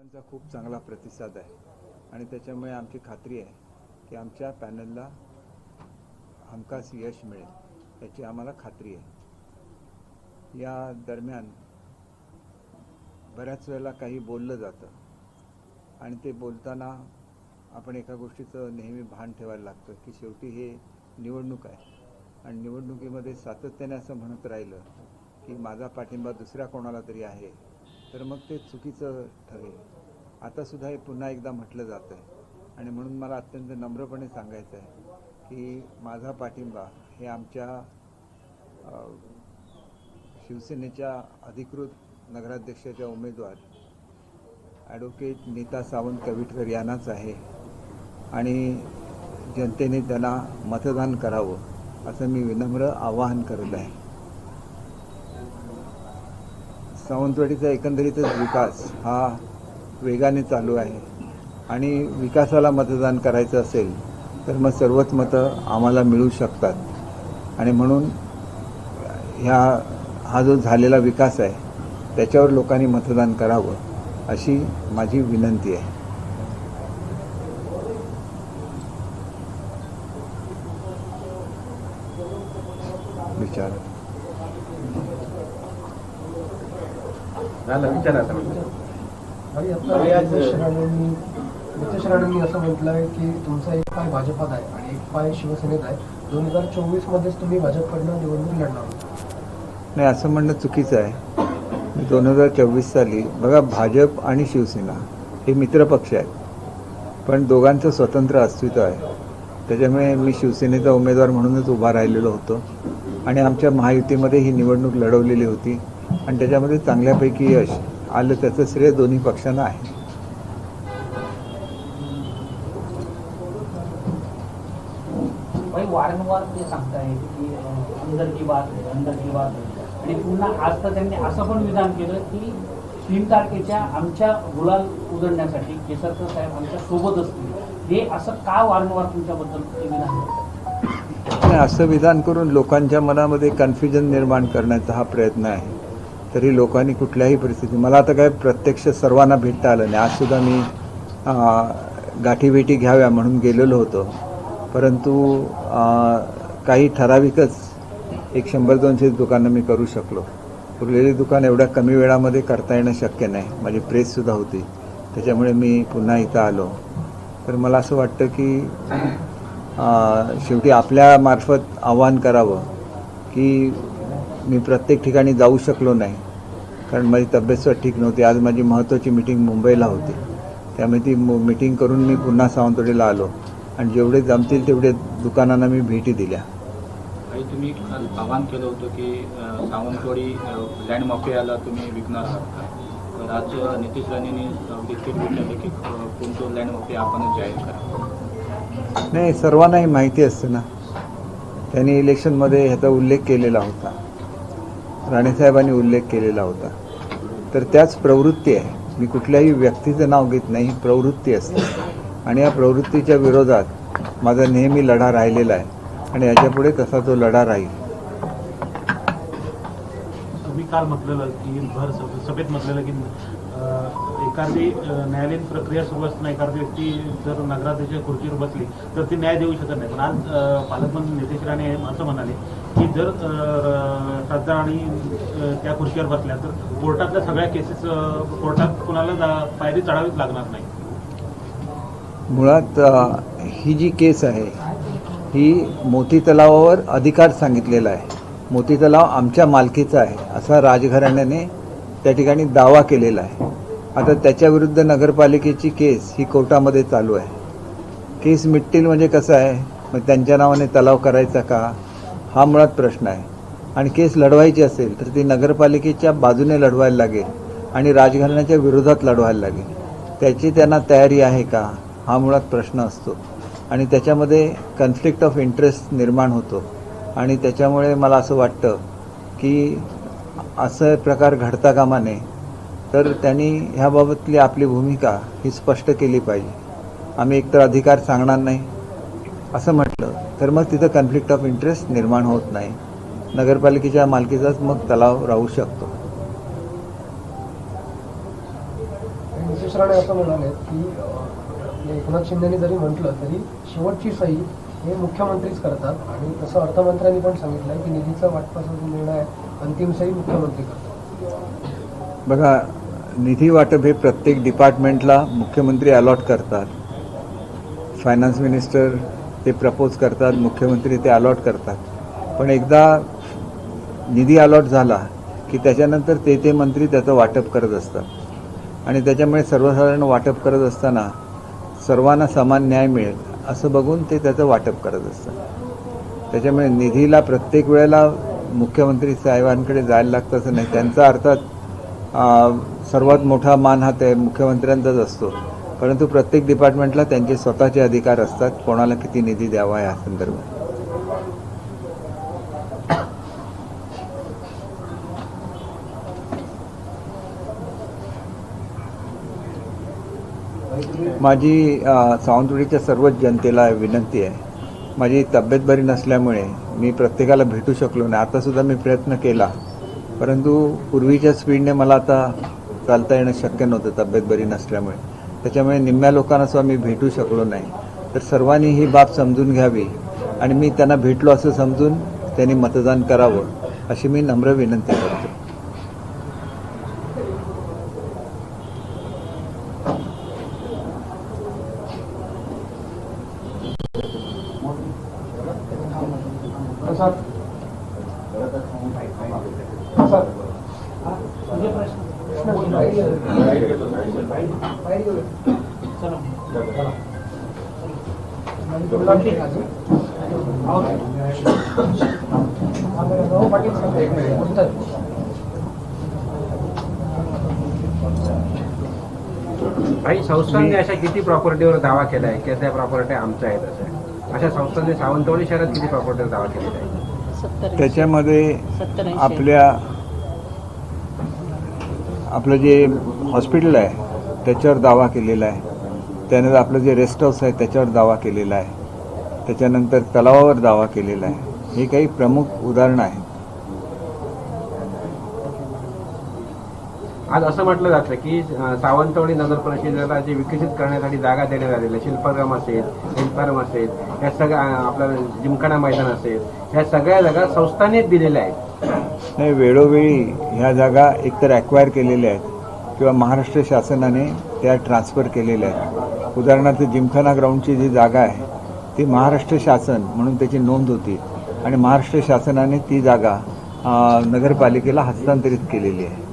लोकांचा खूप चांगला प्रतिसाद आहे. आणि त्याच्यामुळे आमची खात्री आहे की आमच्या पॅनलला हमखास यश मिळेल याची आम्हाला खात्री आहे. या दरम्यान बऱ्याच वेळेला काही बोललं जातं आणि ते बोलताना आपण एका गोष्टीचं नेहमी भान ठेवायला लागतं की शेवटी हे निवडणूक आहे. आणि निवडणुकीमध्ये सातत्याने असं म्हणत राहिलं की माझा पाठिंबा दुसऱ्या कोणाला तरी आहे. तर मग ते चुकीचं ठरेल. आतासुद्धा हे पुन्हा एकदा म्हटलं जातं आहे आणि म्हणून मला अत्यंत नम्रपणे सांगायचं आहे की माझा पाठिंबा हे आमच्या शिवसेनेच्या अधिकृत नगराध्यक्षाच्या उमेदवार ॲडव्होकेट नीता सावंत कविटकर यांनाच आहे. आणि जनतेने त्यांना मतदान करावं असं मी विनम्र आवाहन करत आहे. सावंतवाडीचा एकंदरीतच विकास हा वेगाने चालू आहे. आणि विकासाला मतदान करायचं असेल तर मग सर्वच मतं आम्हाला मिळू शकतात. आणि म्हणून ह्या हा जो झालेला विकास आहे त्याच्यावर लोकांनी मतदान करावं अशी माझी विनंती आहे विचार झालं विचारा आता. नितेश राणेंनी असं म्हटलं आहे की तुमचा एक पाय भाजपात आहे आणि एक पाय शिवसेनेत आहे. दोन हजार चोवीस मध्येच तुम्ही भाजपकडनं निवडणूक लढणार नाही असं म्हणणं चुकीचं आहे. दोन हजार चोवीस साली बघा भाजप आणि शिवसेना हे मित्रपक्ष आहेत. पण दोघांचं स्वतंत्र अस्तित्व आहे. त्याच्यामुळे मी शिवसेनेचा उमेदवार म्हणूनच उभा राहिलेलो होतो. आणि आमच्या महायुतीमध्ये ही निवडणूक लढवलेली होती. आणि त्याच्यामध्ये चांगल्यापैकी यश आलं त्याचं श्रेय दोन्ही पक्षांना आहे. भाई वारंवार ते सांगताय की अं, अंदर की बात आहे अंदर की बात आहे. आणि पुन्हा आज तर त्यांनी असं पण विधान केलं की तीन तारखेच्या आमच्या गुलाल उधळण्यासाठी केसरकर साहेब आमच्यासोबत असतील. हे असं का वारंवार तुमच्याबद्दल विधान असं विधान करून लोकांच्या मनामध्ये कन्फ्युजन निर्माण करण्याचा हा प्रयत्न आहे. तरी लोकांनी कुठल्याही परिस्थिती मला आता काय प्रत्यक्ष सर्वांना भेटता आलं नाही. आजसुद्धा मी गाठीभेटी घ्याव्या म्हणून गेलेलो होतो. परंतु काही ठराविकच एक शंभर दोनशे दुकानं मी करू शकलो. उरलेली दुकान एवढ्या कमी वेळामध्ये करता येणं शक्य नाही. माझी प्रेससुद्धा होती. त्याच्यामुळे मी पुन्हा इथं आलो. तर मला असं वाटतं की शेवटी आपल्यामार्फत आवाहन करावं की मी प्रत्येक ठिकाणी जाऊ शकलो नाही. कारण माझी तब्येतसुद्धा ठीक नव्हती. आज माझी महत्त्वाची मिटिंग मुंबईला होती. त्यामुळे ती मिटिंग करून मी पुन्हा सावंतवाडीला आलो. आणि जेवढे जमतील तेवढे दुकानांना मी भेटी दिल्या. तुम्ही आवाहन केलं होतं की सावंतवाडी लँड माफियाला तुम्ही विकणार तर आज नितीश राणेंनी देखील विचारलं की कोणतं लँड माफिया आपणच जाहीर करा. नाही सर्वांनाही माहिती असतं ना. त्यांनी इलेक्शनमध्ये ह्याचा उल्लेख केलेला होता. राणेसाहेबांनी उल्लेख केलेला होता. तर त्याच प्रवृत्ती आहे. मी कुठल्याही व्यक्तीचं नाव घेत नाही ही प्रवृत्ती असते. आणि या प्रवृत्तीच्या विरोधात माझा नेहमी लढा राहिलेला आहे. आणि याच्यापुढे तसा तो लढा राहील. तुम्ही काल म्हटलेलं की भर सभेत म्हटलेलं की अं, एखादी न्यायालयीन प्रक्रिया सुरू असताना एखादी व्यक्ती जर नगराध्यक्ष खुर्चीवर बसली तर ती न्याय देऊ शकत नाही. पण आज पालकमंत्री नितेश राणे असं म्हणाले की जर खासदार आणि त्या खुर्चीवर बसल्या तर कोर्टातल्या सगळ्या केसेस कोर्टात कुणाला पायरी चढावीच लागणार नाही. मुळात ही जी केस आहे ही मोती तलावावर अधिकार सांगितलेला आहे. मोती तलाव आमच्या मालकीचा आहे असा राजघराण्याने त्या ठिकाणी दावा केलेला आहे. आता त्याच्याविरुद्ध नगरपालिकेची केस ही कोर्टामध्ये चालू आहे. केस मिटतील म्हणजे कसं आहे? मग त्यांच्या नावाने तलाव करायचा का? हा मुळात प्रश्न आहे. आणि केस लढवायची असेल तर ती नगरपालिकेच्या बाजूने लढवायला लागेल आणि राजघराण्याच्या विरोधात लढवायला लागेल. त्याची त्यांना तयारी आहे का? हा मुळात प्रश्न असतो. आणि त्याच्यामध्ये कन्फ्लिक्ट ऑफ इंटरेस्ट निर्माण होतो. आणि त्याच्यामुळे मला असं वाटतं की असं प्रकार घडता कामा नये. तर त्यांनी ह्याबाबतली आपली भूमिका ही स्पष्ट केली पाहिजे. आम्ही एकतर अधिकार सांगणार नाही असं म्हटलं तर मग तिथं कन्फ्लिक्ट ऑफ इंटरेस्ट निर्माण होत नाही. नगरपालिकेच्या मालकीचाच मग तलाव राहू शकतो. नितेश राणे असं म्हणाले की एकनाथ शिंदेनी जरी म्हटलं तरी शेवटची सही हे मुख्यमंत्रीच करतात. आणि तसं अर्थमंत्र्यांनी पण सांगितलं की निधीचा वाटपाचा निर्णय आहे अंतिम सही मुख्यमंत्री करतात. बघा निधी वाटप हे प्रत्येक डिपार्टमेंटला मुख्यमंत्री अलॉट करतात. फायनान्स मिनिस्टर ते प्रपोज करतात मुख्यमंत्री ते अलॉट करतात. पण एकदा निधी अलॉट झाला की त्याच्यानंतर ते ते मंत्री त्याचं वाटप करत असतात. आणि त्याच्यामुळे सर्वसाधारण वाटप करत असताना सर्वांना समान न्याय मिळेल असं बघून ते त्याचं वाटप करत असतात. त्याच्यामुळे निधीला प्रत्येक वेळेला मुख्यमंत्री साहेबांकडे जायला लागतं असं नाही. त्यांचा अर्थात सर्वात मोठा मान हा ते मुख्यमंत्र्यांचाच असतो. परंतु प्रत्येक डिपार्टमेंटला त्यांचे स्वतःचे अधिकार असतात. कोणाला किती निधी द्यावा या संदर्भात. माझी सावंतवाडीच्या सर्वच जनतेला विनंती आहे. माझी तब्येत बरी नसल्यामुळे मी प्रत्येकाला भेटू शकलो नाही. आतासुद्धा मी प्रयत्न केला. परंतु पूर्वीच्या स्पीडने मला आता चालता येणं शक्य नव्हतं तब्येत बरी नसल्यामुळे. त्याच्यामुळे निम्म्या लोकांना सुद्धा मी भेटू शकलो नाही. तर सर्वांनी ही बाब समजून घ्यावी आणि मी त्यांना भेटलो असं समजून त्यांनी मतदान करावं अशी मी नम्र विनंती करतो प्रसाद प्रसाद तुझे प्रश्न कृष्ण, बाहेर ये. बाहेर ये. चला तुला ठीक आहे. भाऊ पाटील सांगा एक मिनिट. बोलतात. काही संस्थांनी अशा किती प्रॉपर्टीवर दावा केलाय? की त्या प्रॉपर्टी आमच्या आहेत असं. अशा संस्थांनी सावंतवाडी शहरात किती प्रॉपर्टीवर दावा केलेला आहे त्याच्यामध्ये. आपल्या आपलं जे हॉस्पिटल आहे त्याच्यावर दावा केलेला आहे. त्यानंतर आपलं जे रेस्ट हाऊस आहे त्याच्यावर दावा केलेला आहे. त्याच्यानंतर तलावावर दावा केलेला आहे. हे काही प्रमुख उदाहरणं आहेत. आज असं म्हटलं जातं की सावंतवाडी नगर परिषदेला जे विकसित करण्यासाठी जागा देण्यात आलेल्या आहे, शिल्पग्राम असेल हिलफार्म असेल या सगळ्या अं, आपलं जिमखाना मैदान असेल या सगळ्या जागा संस्थांनीच दिलेल्या आहेत. नाही वेळोवेळी ह्या जागा एकतर ॲक्वायर केलेल्या आहेत किंवा महाराष्ट्र शासनाने त्या ट्रान्सफर केलेल्या आहेत. उदाहरणार्थ जिमखाना ग्राउंडची जी जागा आहे ती महाराष्ट्र शासन म्हणून त्याची नोंद होती आणि महाराष्ट्र शासनाने ती जागा नगरपालिकेला हस्तांतरित केलेली आहे.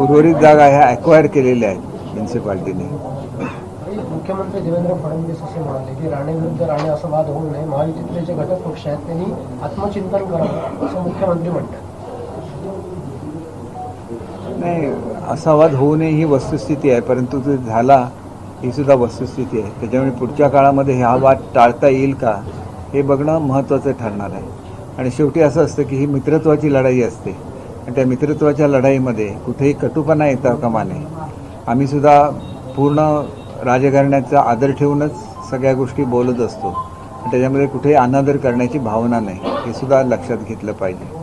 उर्वरित जागा ह्या ॲक्वायर केलेल्या आहेत म्युन्सिपाल्टीने मुख्यमंत्री देवेंद्र फडणवीस असे म्हणाले की राणे विरुद्ध राणे असा वाद होऊ नये महायुतीतले जे घटक पक्ष आहेत त्यांनी आत्मचिंतन करावं असं मुख्यमंत्री म्हणतात. नाही असा वाद होऊ नये ही वस्तुस्थिती आहे परंतु तो झाला ही सुद्धा वस्तुस्थिती आहे. त्याच्यामुळे पुढच्या काळामध्ये हा वाद टाळता येईल का हे बघणं महत्त्वाचं ठरणार आहे. आणि शेवटी असं असतं की ही मित्रत्वाची लढाई असते. त्या मित्रत्वाच्या लढाईमध्ये कुठेही कटुपणा येता कामा नये. आम्ही सुद्धा पूर्ण राजघराण्याचा आदर ठेवूनच सगळ्या गोष्टी बोलत असतो. त्याच्यामध्ये कुठेही अनादर करण्याची भावना नाही. हे सुद्धा लक्षात घेतलं पाहिजे.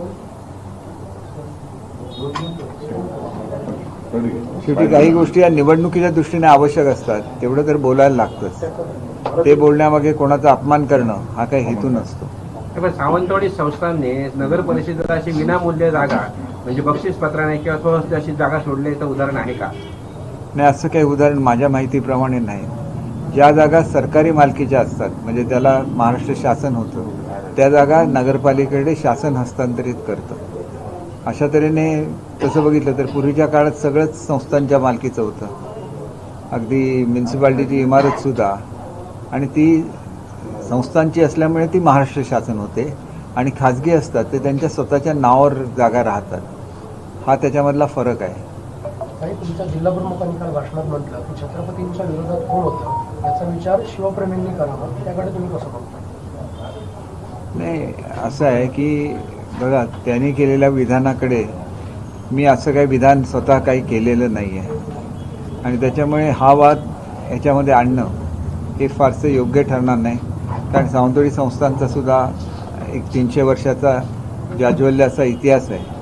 शेवटी काही गोष्टी या निवडणुकीच्या दृष्टीने आवश्यक असतात. तेवढं तर बोलायला लागतंच. ते बोलण्यामागे कोणाचा अपमान करणं हा काही हेतू नसतो. सावंतवाडी संस्थांनी नगर परिषदेला अशी विनामूल्य जागा म्हणजे बक्षीस नाही किंवा स्वस्त अशी जागा सोडल्याचं उदाहरण आहे का? नाही असं काही उदाहरण माझ्या माहितीप्रमाणे नाही. ज्या जागा सरकारी मालकीच्या असतात म्हणजे त्याला महाराष्ट्र शासन होतं त्या जागा नगरपालिकेकडे शासन हस्तांतरित करतं. अशा तऱ्हेने तसं बघितलं तर पूर्वीच्या काळात सगळंच संस्थांच्या मालकीचं होतं. अगदी म्युन्सिपाल्टीची इमारतसुद्धा आणि ती संस्थांची असल्यामुळे ती महाराष्ट्र शासन होते. आणि खाजगी असतात ते त्यांच्या स्वतःच्या नावावर जागा राहतात. हा त्याच्यामधला फरक आहे. आणि तुमच्या जिल्हाप्रमुखांनी काल भाषणात म्हटलं की छत्रपतींच्या विरोधात कोण होतं याचा विचार शिवप्रेमींनी करावा त्याकडे तुम्ही कसं बघता? नाही असं आहे की बघा त्यांनी केलेल्या विधानाकडे मी असं काही विधान स्वतः काही केलेलं नाही आहे आणि त्याच्यामुळे हा वाद याच्यामध्ये आणणं हे फारसं योग्य ठरणार नाही. कारण सावंतवाडी संस्थांचा सुद्धा एक तीनशे वर्षाचा जाज्वल्य असा इतिहास आहे.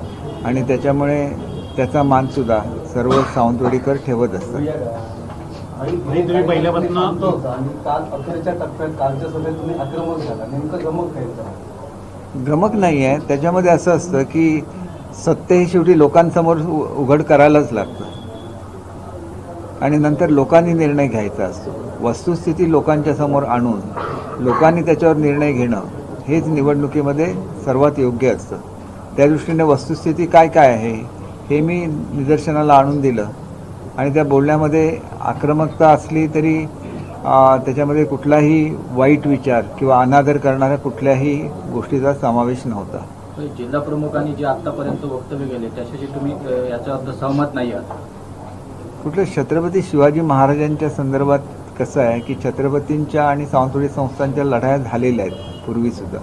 आणि त्याच्यामुळे त्याचा मानसुद्धा सर्व सावंतवाडीकर ठेवत असतात. नाही तुम्ही पहिल्यापासून आणि काल अखेरच्या टप्प्यात कालच्या सभेत तुम्ही आक्रमक झाला. नेमकं गमक काय होतं? गमक नाही आहे. त्याच्यामध्ये असं असतं की सत्य हे शेवटी लोकांसमोर उ- उघड करायलाच लागतं. आणि नंतर लोकांनी निर्णय घ्यायचा असतो. वस्तुस्थिती लोकांच्या समोर आणून लोकांनी त्याच्यावर निर्णय घेणं हेच निवडणुकीमध्ये सर्वात योग्य असतं. त्या दृष्टीने वस्तुस्थिती काय काय आहे हे मी निदर्शनाला आणून दिलं. आणि त्या बोलण्यामध्ये आक्रमकता असली तरी त्याच्यामध्ये कुठलाही वाईट विचार किंवा अनादर करणाऱ्या कुठल्याही गोष्टीचा समावेश नव्हता. तर जिल्हा प्रमुखांनी जे आतापर्यंत वक्तव्य केले त्याच्याशी तुम्ही याच्या सहमत नाही आहात? कुठलं छत्रपती शिवाजी महाराजांच्या संदर्भात कसं आहे की छत्रपतींच्या आणि सावंतवाडी संस्थांच्या लढाया झालेल्या आहेत पूर्वीसुद्धा?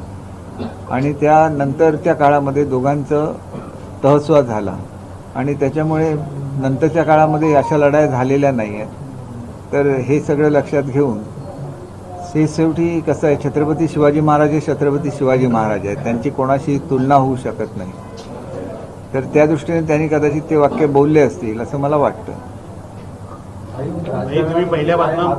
आणि त्यानंतर त्या काळामध्ये दोघांचं तहस्वा झाला. आणि त्याच्यामुळे नंतरच्या काळामध्ये अशा लढाया झालेल्या नाही आहेत तर हे सगळं लक्षात घेऊन हे शेवटी कसं आहे छत्रपती शिवाजी महाराज हे छत्रपती शिवाजी महाराज आहेत. त्यांची कोणाशी तुलना होऊ शकत नाही. तर त्या दृष्टीने त्यांनी कदाचित ते वाक्य बोलले असतील असं मला वाटतं. तुम्ही पहिल्यापासून-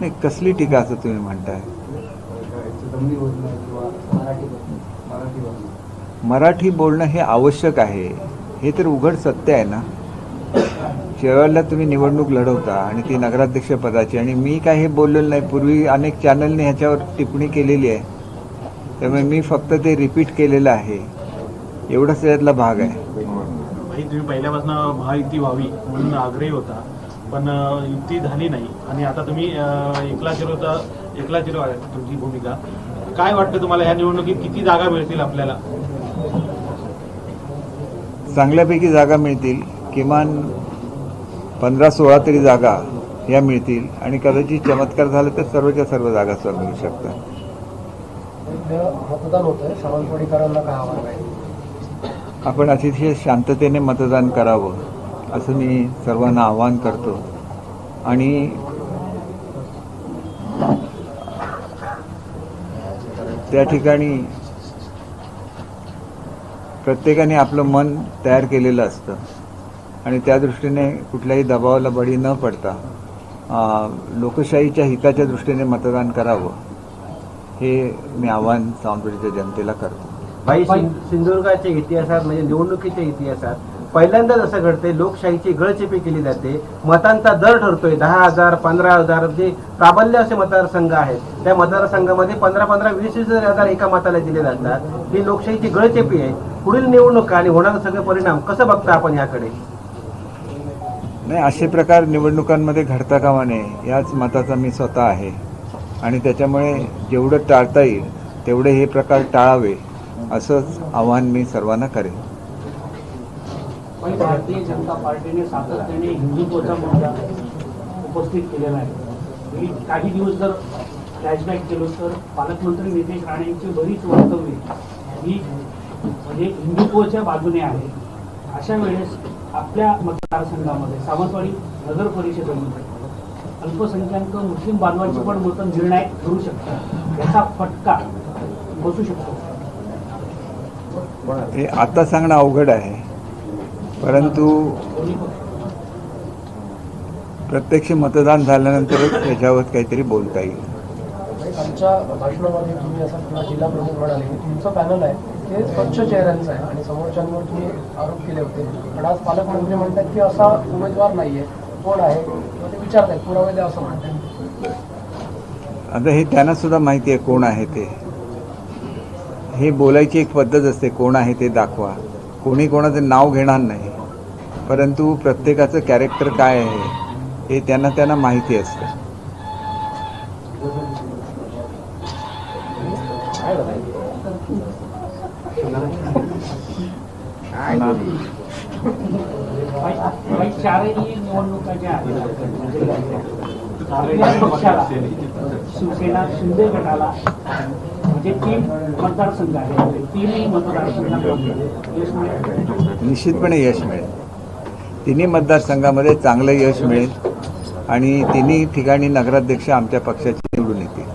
नाही कसली टीका असं तुम्ही म्हणताय? मराठी बोलणं हे आवश्यक आहे. हे तर उघड सत्य आहे ना? शेवटला तुम्ही निवडणूक लढवता आणि ती नगराध्यक्ष पदाची. आणि मी काय हे बोललेलं नाही. पूर्वी अनेक चॅनलने ह्याच्यावर टिप्पणी केलेली आहे. त्यामुळे मी फक्त ते रिपीट केलेलं आहे. एवढाच त्यातला भाग आहे. तुम्ही पहिल्यापासून महायुती व्हावी म्हणून आग्रही होता. पण युती झाली नाही. आणि आता तुम्ही एकला चिरोचा एकला चिरो आहे तुमची भूमिका. काय वाटतं तुम्हाला ह्या निवडणुकीत किती जागा मिळतील आपल्याला? चांगल्यापैकी जागा मिळतील. किमान पंधरा सोळा तरी जागा या मिळतील. आणि कदाचित चमत्कार झाला तर सर्वच्या सर्व जागा सुद्धा मिळू शकतात. उद्या मतदान होत आहे सावंतवाडीकरांना काय आव्हान आहे? आपण अतिशय शांततेने मतदान करावं. असं मी सर्वांना आवाहन करतो. आणि त्या ठिकाणी प्रत्येकाने आपलं मन तयार केलेलं असतं. आणि त्या दृष्टीने कुठल्याही दबावाला बळी न पडता लोकशाहीच्या हिताच्या दृष्टीने मतदान करावं हे मी आव्हान सावंतवाडीच्या जनतेला करतो. भाई सिंधुदुर्गाच्या इतिहासात म्हणजे निवडणुकीच्या इतिहासात पहिल्यांदाच असं घडते लोकशाहीची गळचेपी केली जाते. मतांचा दर ठरतोय. दहा हजार पंधरा हजार जे प्राबल्य असे मतदारसंघ आहेत त्या मतदारसंघामध्ये पंधरा पंधरा वीस वीस हजार एका मताला दिले जातात. ही लोकशाहीची गळचेपी आहे. पुढील निवडणुका आणि होणारे सगळे परिणाम कसं बघता आपण याकडे? नाही असे प्रकार निवडणुकांमध्ये घडता कामा नये. याच मताचा मी स्वतः आहे. आणि त्याच्यामुळे जेवढं टाळता येईल तेवढे हे प्रकार टाळावे असंच आव्हान मी सर्वांना करेन. पण भारतीय जनता पार्टीने सातत्याने हिंदुत्वाचा मुद्दा उपस्थित केलेला आहे. मी काही दिवस जर फ्लॅशबॅक केलो तर पालकमंत्री नितेश राणेंची बरीच वक्तव्ये ही म्हणजे हिंदुत्वाच्या बाजूने आहे अशा वेळेस आपल्या मतदारसंघामध्ये सावंतवाडी नगर परिषदेमध्ये अल्पसंख्याक मुस्लिम बांधवांची पण मतं निर्णायक ठरू शकतात. याचा फटका बसू शकतो. आता सांगणं अवघड आहे. परंतु प्रत्यक्ष मतदान झाल्यानंतरच त्याच्यावर काहीतरी बोलता येईल. एक आमच्या भाषणामध्ये तुम्ही असं किंवा जिल्हा प्रमुख म्हणाले की तुमचं पॅनल आहे ते स्वच्छ चेहऱ्यांचं आहे आणि समोरच्यांवर तुम्ही आरोप केले होते. पण आज पालकमंत्री म्हणतात की असा उमेदवार नाहीये कोण आहे? किंवा ते विचारतायत पुरावे द्या असं म्हणतात? आता हे त्यांना सुद्धा माहिती आहे कोण आहे ते. हे बोलायची एक पद्धत असते कोण आहे ते दाखवा. कोणी कोणाचं नाव घेणार नाही. परंतु प्रत्येकाचं कॅरेक्टर काय आहे हे त्यांना त्यांना माहिती असतं. शिवसेना शिंदे गटाला. म्हणजे तीन मतदारसंघ आहेत तीनही मतदारसंघांमध्ये यश मिळेल. निश्चितपणे यश मिळेल. तिन्ही मतदारसंघामध्ये चांगलं यश मिळेल आणि तिन्ही ठिकाणी नगराध्यक्ष आमच्या पक्षाचे निवडून येतील.